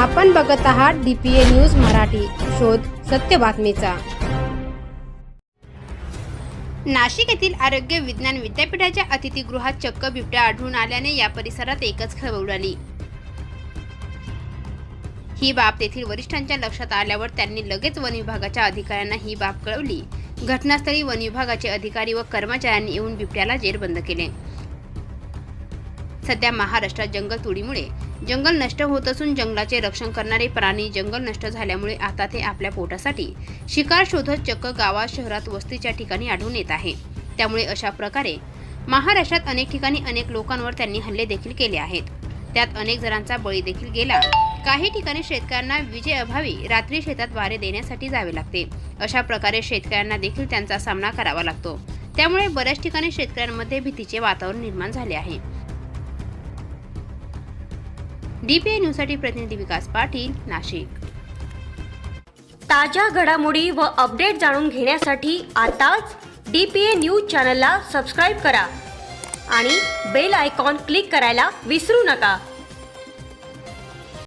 आपण बघत आहात डीपीए न्यूज मराठी. शोध सत्य बातमीचा. नाशिक येथील आरोग्य विज्ञान विद्यापीठाच्या अतिथीगृहात चक्क बिबट्या आढळून आल्याने या परिसरात एकच खळबळ उडाली. ही बाब तेथील वरिष्ठांच्या लक्षात आल्यावर त्यांनी लगेच वन विभागाच्या अधिकाऱ्यांना ही बाब कळवली. घटनास्थळी वन विभागाचे अधिकारी व कर्मचाऱ्यांनी येऊन बिबट्याला जेरबंद केले. सध्या महाराष्ट्रात जंगल तोडीमुळे जंगल नष्ट होत असून जंगलाचे रक्षण करणारे प्राणी जंगल नष्ट झाल्यामुळे आता ते आपल्या पोटासाठी शिकार शोधत चक्क गावात शहरात वस्तीच्या ठिकाणी आढळून येत आहे. त्यामुळे अशा प्रकारे महाराष्ट्रात अनेक ठिकाणी अनेक लोकांवर त्यांनी हल्ले देखील केले आहेत. त्यात अनेक जणांचा बळी देखील गेला. काही ठिकाणी शेतकऱ्यांना विजेअभावी रात्री शेतात वारे देण्यासाठी जावे लागते. अशा प्रकारे शेतकऱ्यांना देखील त्यांचा सामना करावा लागतो. त्यामुळे बऱ्याच ठिकाणी शेतकऱ्यांमध्ये भीतीचे वातावरण निर्माण झाले आहे. डीपीए न्यूजसाठी प्रतिनिधी विकास पाटील नाशिक. ताज्या घडामोडी व अपडेट जाणून घेण्यासाठी आताच डी पी ए न्यूज चॅनलला सबस्क्राईब करा आणि बेल आयकॉन क्लिक करायला विसरू नका.